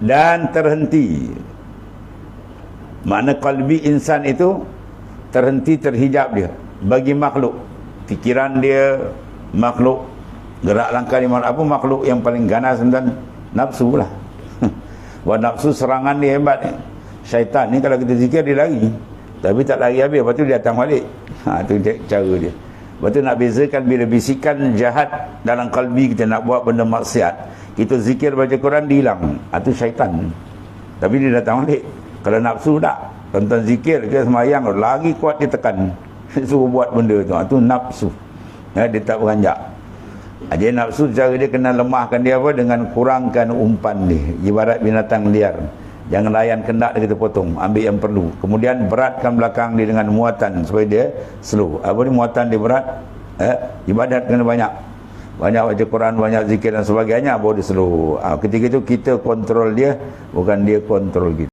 dan terhenti. Makna kalbi insan itu terhenti terhijab dia. Bagi makhluk. Fikiran dia makhluk. Gerak langkah di mana apa makhluk yang paling ganas dan nafsu lah. Wah nafsu serangan dia hebat ni. Syaitan ni kalau kita zikir dia lari. Tapi tak lari habis lepas tu dia datang balik. Ha, tu cara dia lepas tu nak bezakan bila bisikan jahat dalam kalbi kita nak buat benda maksiat. Kita zikir baca Quran dia hilang itu ha, syaitan. Tapi dia datang balik. Kalau nafsu tak? Tonton zikir ke semayang lagi kuat dia tekan. Suruh buat benda tu. Itu ha, nafsu. Ya, dia tak beranjak. Jadi nafsu cara dia kena lemahkan dia apa? Dengan kurangkan umpan dia. Ibarat binatang liar Jangan layan kendak dia kita potong. Ambil yang perlu. Kemudian beratkan belakang dia dengan muatan supaya dia slow. Apa ni muatan dia berat? Eh, ibadat kena banyak. Banyak baca Quran, banyak zikir dan sebagainya. Baru dia slow. Ha, ketika itu kita kontrol dia. Bukan dia kontrol kita.